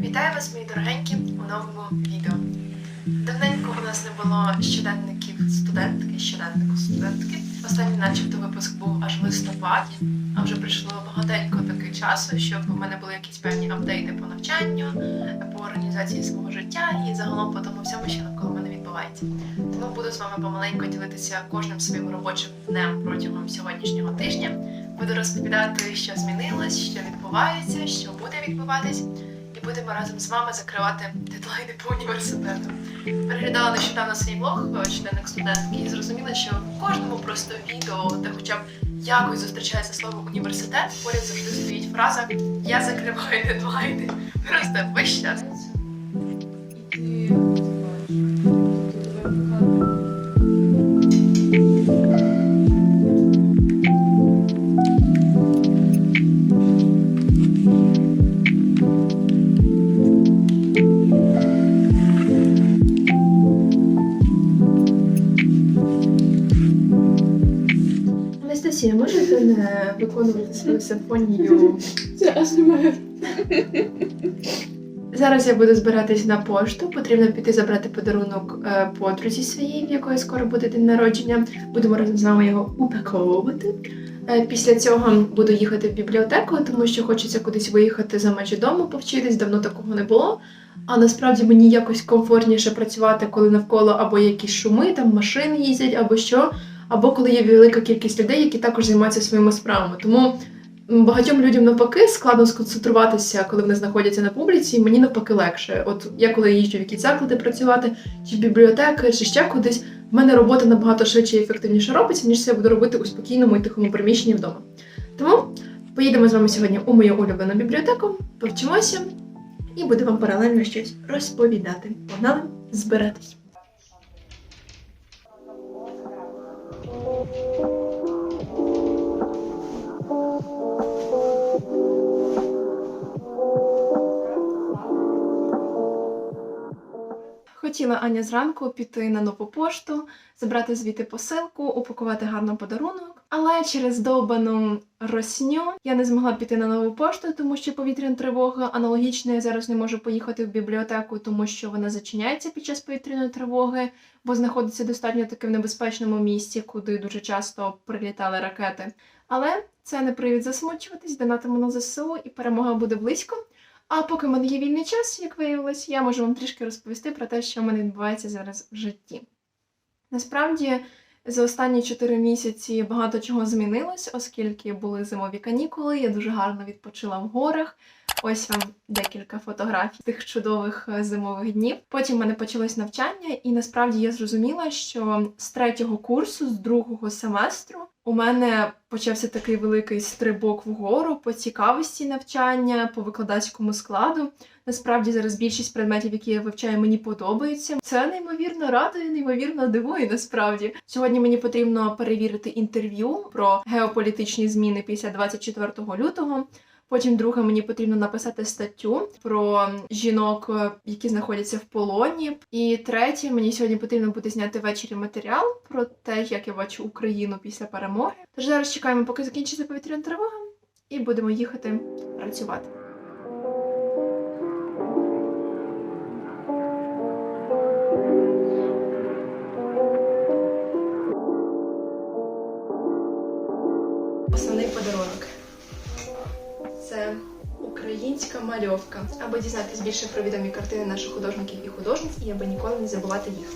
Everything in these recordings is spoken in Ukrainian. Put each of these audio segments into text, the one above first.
Вітаю вас, мої дорогенькі, у новому відео. Давненько у нас не було щоденників студентки, щоденнику студентки. Останній, начебто, випуск був аж в листопаді, а вже пройшло багатенько таки часу, щоб у мене були якісь певні апдейти по навчанню, по організації свого життя і загалом по тому всьому, що навколо мене відбувається. Тому буду з вами помаленьку ділитися кожним своїм робочим днем протягом сьогоднішнього тижня. Буду розповідати, що змінилось, що відбувається, що буде відбуватись і будемо разом з вами закривати дедлайни по університету. Переглядала нещодавно свій блог е, щоденник студентки і зрозуміла, що в кожному просто відео, де хоча б якось зустрічається слово університет, поряд завжди стоїть фраза Я закриваю дедлайни. Просто весь час. Виконувати свою симфонію? Це АСМР. Зараз я буду збиратись на пошту. Потрібно піти забрати подарунок е, подрузі своїй, в якої скоро буде день народження. Будемо разом з вами його упаковувати. Е, Після цього буду їхати в бібліотеку, тому що хочеться кудись виїхати за межі дому, повчитись. Давно такого не було. А насправді мені якось комфортніше працювати, коли навколо або якісь шуми, там машини їздять, або що, або коли є велика кількість людей, які також займаються своїми справами. Тому багатьом людям навпаки складно сконцентруватися, коли вони знаходяться на публіці, і мені навпаки легше. От я коли їжджу в якісь заклади працювати, чи в бібліотеки, чи ще кудись, в мене робота набагато швидше і ефективніше робиться, ніж це я буду робити у спокійному і тихому приміщенні вдома. Тому поїдемо з вами сьогодні у мою улюблену бібліотеку, повчимося і буду вам паралельно щось розповідати. Погнали збиратись. Хотіла Аня зранку піти на нову пошту, забрати звідти посилку, упакувати гарно подарунок. Але через довбану росню я не змогла піти на нову пошту, тому що повітряна тривога. Аналогічно я зараз не можу поїхати в бібліотеку, тому що вона зачиняється під час повітряної тривоги, бо знаходиться достатньо таки в небезпечному місці, куди дуже часто прилітали ракети. Але це не привід засмучуватись, донатимо на ЗСУ і перемога буде близько. А поки в мене є вільний час, як виявилось, я можу вам трішки розповісти про те, що в мене відбувається зараз в житті. Насправді, за останні 4 місяці багато чого змінилось, оскільки були зимові канікули, я дуже гарно відпочила в горах. Ось вам декілька фотографій тих чудових е, зимових днів. Потім в мене почалось навчання, і насправді я зрозуміла, що з третього курсу, з другого семестру, у мене почався такий великий стрибок вгору по цікавості навчання, по викладацькому складу. Насправді зараз більшість предметів, які я вивчаю, мені подобаються. Це неймовірно радує, неймовірно дивує. Насправді сьогодні мені потрібно перевірити інтерв'ю про геополітичні зміни після 24 лютого. Потім, друге, мені потрібно написати статтю про жінок, е, які знаходяться в полоні. І третє, мені сьогодні потрібно буде зняти ввечері матеріал про те, як я бачу Україну після перемоги. Тож зараз чекаємо, поки закінчиться повітряна тривога, і будемо їхати працювати. Мальовка. Аби дізнатися більше про відомі картини наших художників і художниць, і аби ніколи не забувати їх.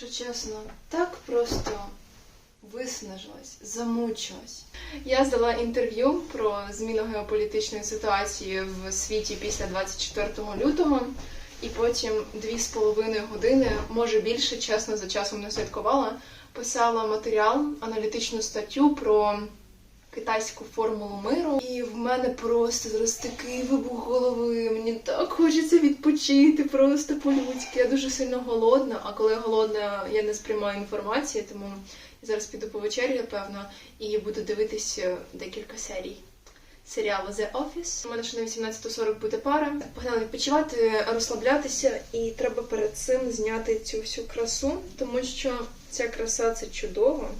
Якщо чесно, так просто виснажилась, замучилась. Я здала інтерв'ю про зміну геополітичної ситуації в світі після 24 лютого, і потім дві з половиною години, може більше, чесно, за часом не слідкувала, писала матеріал, аналітичну статтю про китайську формулу миру. І в мене просто зараз такий вибух голови. Мені так хочеться відпочити, просто по-людськи. Я дуже сильно голодна, а коли я голодна, я не сприймаю інформації, тому я зараз піду по вечері, напевно, і буду дивитися декілька серій. Серіалу The Office. У мене ще на 18.40 буде пара. Погнали відпочивати, розслаблятися, і треба перед цим зняти цю всю красу, тому що ця краса це чудово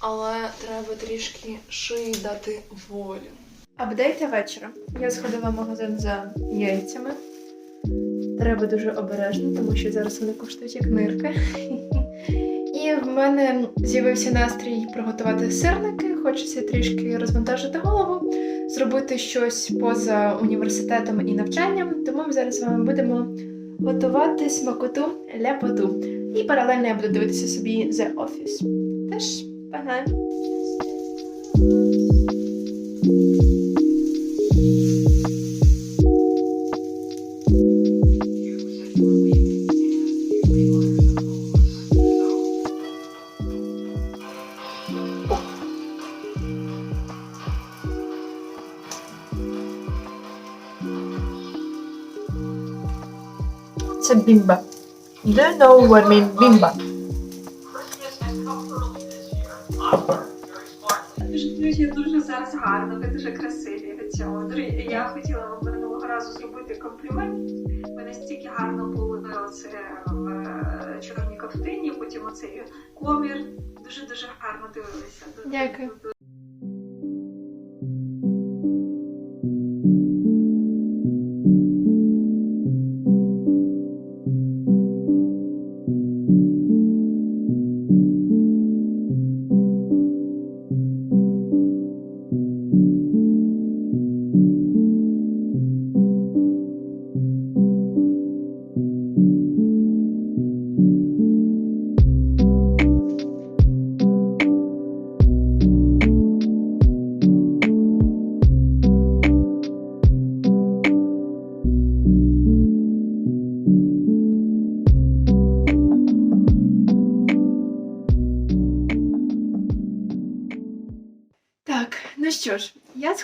але треба трішки шиї дати волю. Апдейт вечора. Я сходила в магазин за яйцями. Треба дуже обережно, тому що зараз вони коштують як нирки. І в мене з'явився настрій приготувати сирники. Хочеться трішки розвантажити голову, зробити щось поза університетом і навчанням. Тому ми зараз з вами будемо готувати смакоту ляпоту. І паралельно я буду дивитися собі The Office. Теж Uh-huh. Bye, hon. said bimbap. You don't know what I mean bimba? Дуже дуже дуже зараз гарно, ви дуже красиві від цього. Друзі, Я хотіла вам минулого разу зробити комплімент. Ви настільки гарно були оце в е, чорній ковтині, потім оцей комір. Дуже дуже гарно дивилися. Дякую.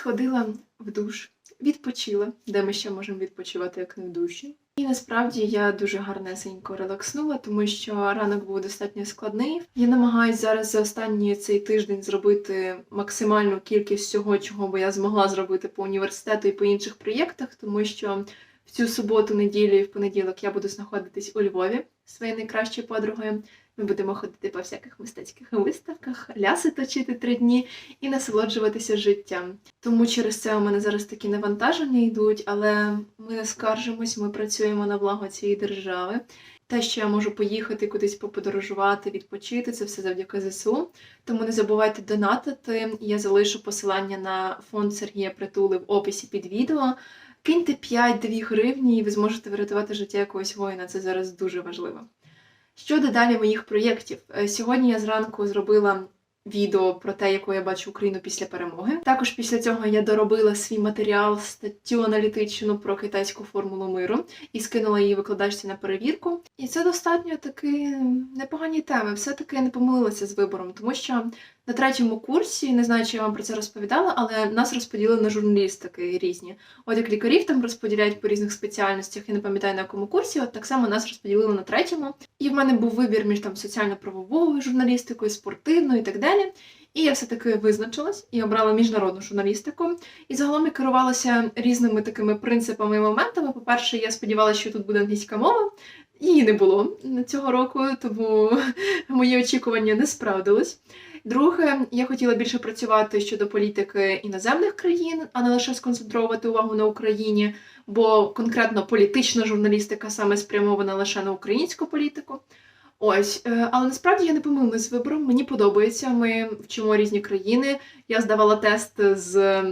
Сходила в душ, відпочила, де ми ще можемо відпочивати, як не в душі. І насправді я дуже гарнесенько релакснула, тому що ранок був достатньо складний. Я намагаюся зараз за останній цей тиждень зробити максимальну кількість всього, чого би я змогла зробити по університету і по інших проєктах, тому що в цю суботу, неділю і в понеділок я буду знаходитись у Львові своєю найкращою подругою. Ми будемо ходити по всяких мистецьких виставках, ляси точити три дні і насолоджуватися життям. Тому через це у мене зараз такі навантаження йдуть, але ми не скаржимось, ми працюємо на благо цієї держави. Те, що я можу поїхати кудись поподорожувати, відпочити, це все завдяки ЗСУ. Тому не забувайте донатити. Я залишу посилання на фонд Сергія Притули в описі під відео. Киньте 5-2 гривні, і ви зможете врятувати життя якогось воїна. Це зараз дуже важливо. Щодо далі моїх проєктів, Е, сьогодні я зранку зробила відео про те, яку я бачу Україну після перемоги. Також після цього я доробила свій матеріал, статтю аналітичну про китайську формулу миру і скинула її викладачці на перевірку. І це достатньо таки непогані теми. Все-таки я не помилилася з вибором, тому що на третьому курсі, не знаю, чи я вам про це розповідала, але нас розподілили на журналістики різні. От як лікарів там розподіляють по різних спеціальностях, я не пам'ятаю на якому курсі, от так само нас розподілили на третьому. І в мене був вибір між там соціально-правовою журналістикою, спортивною і так далі. І я все-таки визначилась і обрала міжнародну журналістику. І загалом я керувалася різними такими принципами і моментами. По-перше, я сподівалася, що тут буде англійська мова. Її не було цього року, тому мої очікування не справдились. Друге, я хотіла більше працювати щодо політики іноземних країн, а не лише сконцентрувати увагу на Україні, бо конкретно політична журналістика саме спрямована лише на українську політику. Ось, е, але насправді я не помилилась з вибором. Мені подобається. Ми вчимо різні країни. Я здавала тест з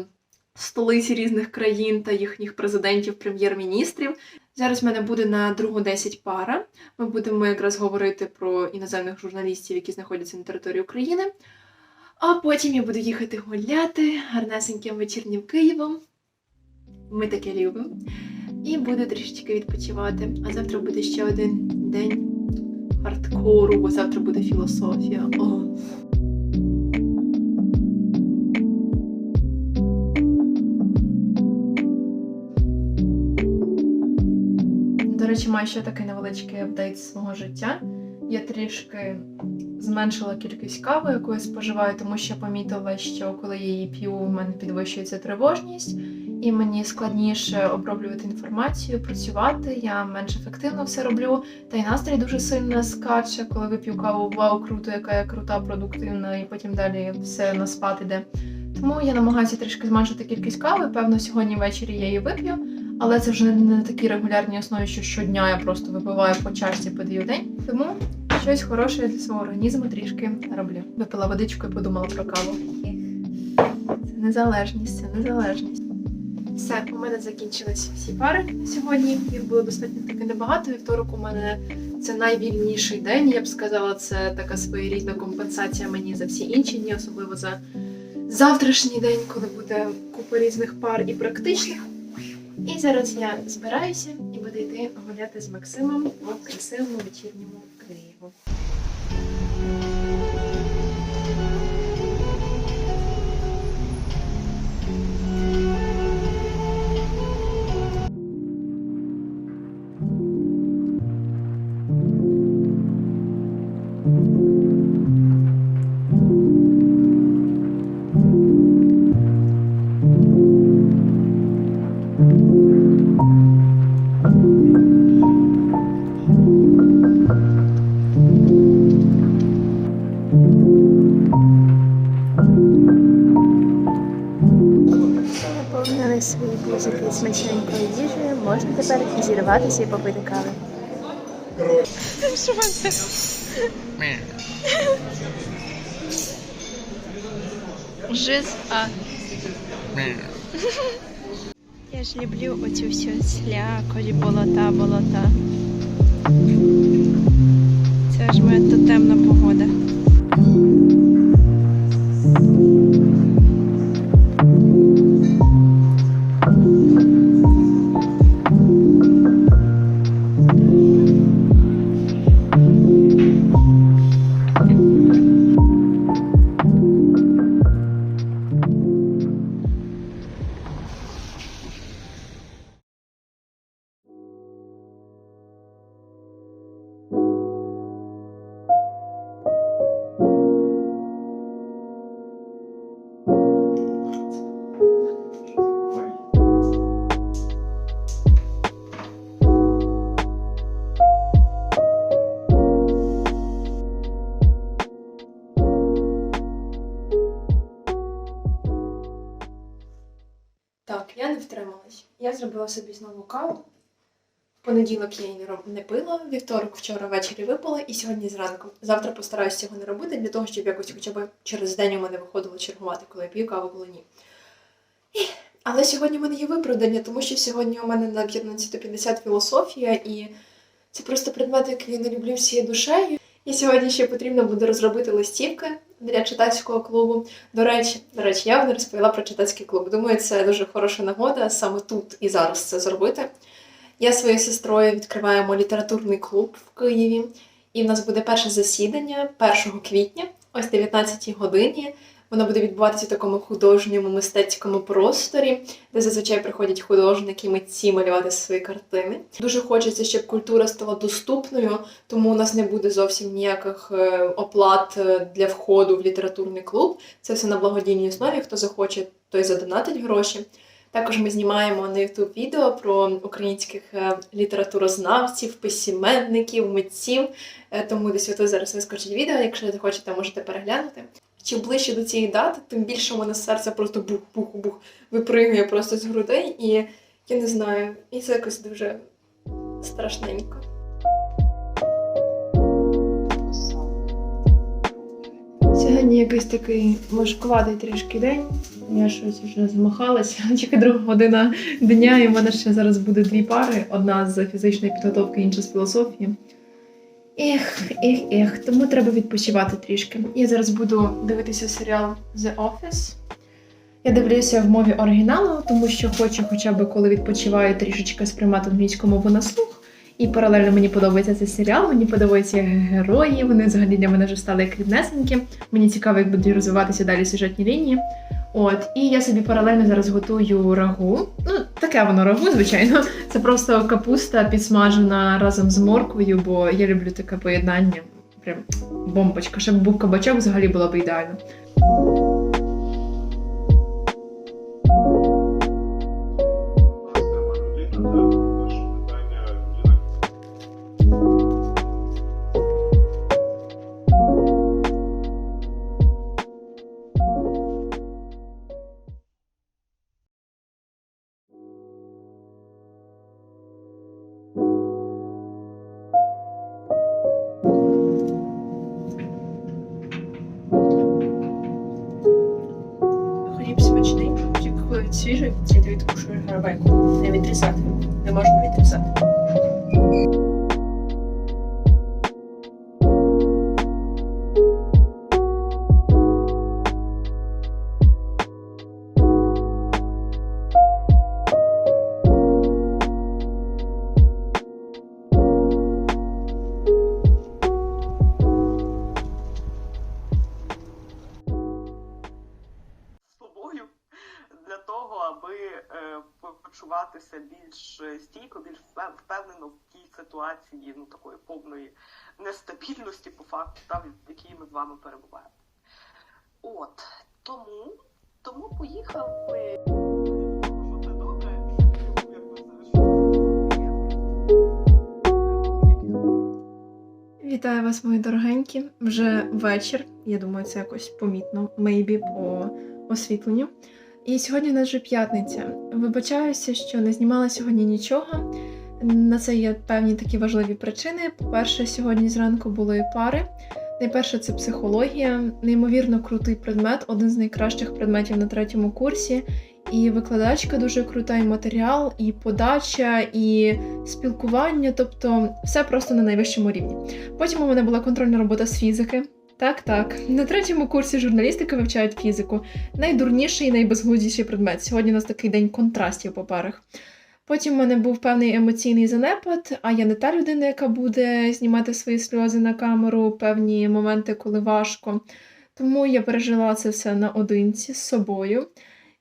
столиць різних країн та їхніх президентів, прем'єр-міністрів. Зараз в мене буде на другу 10 пара. Ми будемо якраз говорити про іноземних журналістів, які знаходяться на території України. А потім я буду їхати гуляти гарнесеньким вечірнім Києвом. Ми таке любимо. І буду трішечки відпочивати. А завтра буде ще один день хардкору, бо завтра буде філософія. О. речі, маю ще такий невеличкий апдейт з свого життя. Я трішки зменшила кількість кави, яку я споживаю, тому що помітила, що коли я її п'ю, в мене підвищується тривожність, і мені складніше оброблювати інформацію, працювати. Я менш ефективно все роблю. Та й настрій дуже сильно скаче, коли вип'ю каву, вау, круто, яка я крута, продуктивна, і потім далі все на спад іде. Тому я намагаюся трішки зменшити кількість кави. Певно, сьогодні ввечері я її вип'ю, але це вже не на такій регулярній основі, що щодня я просто випиваю по чашці по дві день. Тому щось хороше для свого організму трішки роблю. Випила водичку і подумала про каву. Це незалежність, це незалежність. Все, у мене закінчились всі пари на сьогодні. Їх було достатньо таки небагато. Вівторок у мене це найвільніший день. Я б сказала, це така своєрідна компенсація мені за всі інші дні, особливо за завтрашній день, коли буде купа різних пар і практичних. І зараз я збираюся і буду йти гуляти з Максимом в красивому вечірньому Києву. Наповнили свої бузики смачненькою їжею, можна тепер зірватися і попити кави. Жиз, а. Я ж люблю оцю всю слякоть, болота, болота. Це ж моя тотемна погода. Зробила собі знову каву. В понеділок я її не, пила, вівторок вчора ввечері випила і сьогодні зранку. Завтра постараюсь цього не робити для того, щоб якось хоча б через день у мене виходило чергувати, коли я п'ю каву, коли ні. Але сьогодні в мене є виправдання, тому що сьогодні у мене на 15.50 філософія, і це просто предмет, який я не люблю всією душею. І сьогодні ще потрібно буде розробити листівки для читацького клубу. До речі, до речі, я не розповіла про читацький клуб. Думаю, це дуже хороша нагода саме тут і зараз це зробити. Я своєю сестрою відкриваємо літературний клуб в Києві, і в нас буде перше засідання 1 квітня, ось 19 годині. Воно буде відбуватися в такому художньому мистецькому просторі, де зазвичай приходять художники, митці малювати свої картини. Дуже хочеться, щоб культура стала доступною, тому у нас не буде зовсім ніяких е, оплат е, для входу в літературний клуб. Це все на благодійній основі. Хто захоче, той задонатить гроші. Також ми знімаємо на YouTube відео про українських е, літературознавців, письменників, митців. Тому десь ото зараз вискочить відео. Якщо захочете, можете переглянути. Чим ближче до цієї дати, тим більше у мене серце просто бух-бух-бух випригує просто з грудей, і я не знаю, і це якось дуже страшненько. Сьогодні якийсь такий важкуватий трішки день. Я щось вже замахалася. Тільки друга година дня, і в мене ще зараз буде дві пари: одна з фізичної підготовки, інша з філософії. Ех, ех, ех, тому треба відпочивати трішки. Я зараз буду дивитися серіал The Office. Я дивлюся в мові оригіналу, тому що хочу, хоча б коли відпочиваю, трішечки сприймати англійську мову на слух. І паралельно мені подобається цей серіал, мені подобаються герої, вони взагалі для мене вже стали як ріднесенькі. Мені цікаво, як будуть розвиватися далі сюжетні лінії. От, і я собі паралельно зараз готую рагу. Ну, таке воно рагу, звичайно. Це просто капуста підсмажена разом з морквою, бо я люблю таке поєднання. Прям бомбочка. Щоб був кабачок, взагалі було б ідеально. Ситуації, ну такої повної нестабільності по факту, та, в якій ми з вами перебуваємо. От тому, тому поїхали. Вітаю вас, мої дорогенькі. Вже вечір. Я думаю, це якось помітно, maybe по освітленню. І сьогодні у нас вже п'ятниця. Вибачаюся, що не знімала сьогодні нічого. На це є певні такі важливі причини. По-перше, сьогодні зранку були пари. Найперше це психологія, неймовірно крутий предмет, один з найкращих предметів на третьому курсі. І викладачка дуже крута, і матеріал, і подача, і спілкування, тобто все просто на найвищому рівні. Потім у мене була контрольна робота з фізики. Так, так. На третьому курсі журналістики вивчають фізику. Найдурніший і найбезглуздіший предмет. Сьогодні у нас такий день контрастів по парах. Потім у мене був певний емоційний занепад, а я не та людина, яка буде знімати свої сльози на камеру, певні моменти, коли важко. Тому я пережила це все наодинці з собою.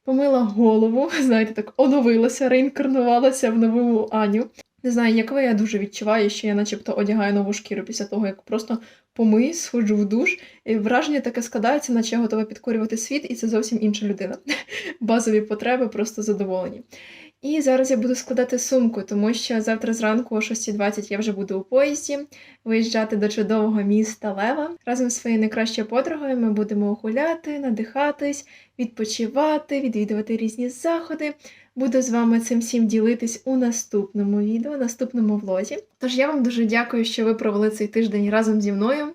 Помила голову, знаєте, так оновилася, реінкарнувалася в нову Аню. Не знаю, як ви, я дуже відчуваю, що я начебто одягаю нову шкіру після того, як просто помию, сходжу в душ. І враження таке складається, наче я готова підкорювати світ, і це зовсім інша людина. Базові потреби просто задоволені. І зараз я буду складати сумку, тому що завтра зранку о 6.20 я вже буду у поїзді виїжджати до чудового міста Лева. Разом з своєю найкращою подругою ми будемо гуляти, надихатись, відпочивати, відвідувати різні заходи. Буду з вами цим всім ділитись у наступному відео, наступному влозі. Тож я вам дуже дякую, що ви провели цей тиждень разом зі мною.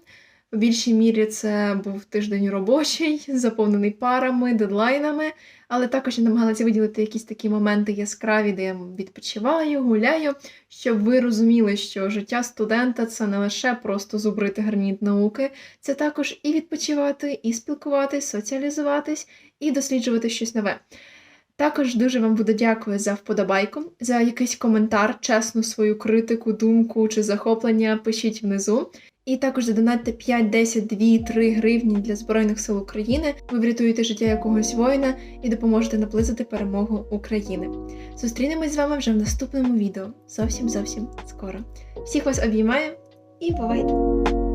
У більшій мірі це був тиждень робочий, заповнений парами, дедлайнами, але також я намагалася виділити якісь такі моменти яскраві, де я відпочиваю, гуляю, щоб ви розуміли, що життя студента це не лише просто зубрити гарніт науки, це також і відпочивати, і спілкуватись, соціалізуватись, і досліджувати щось нове. Також дуже вам буду дякую за вподобайку, за якийсь коментар, чесну свою критику, думку чи захоплення пишіть внизу. І також задонатьте 5, 10, 2, 3 гривні для Збройних сил України. Ви врятуєте життя якогось воїна і допоможете наблизити перемогу України. Зустрінемось з вами вже в наступному відео. Зовсім зовсім скоро. Всіх вас обіймаю і бувайте!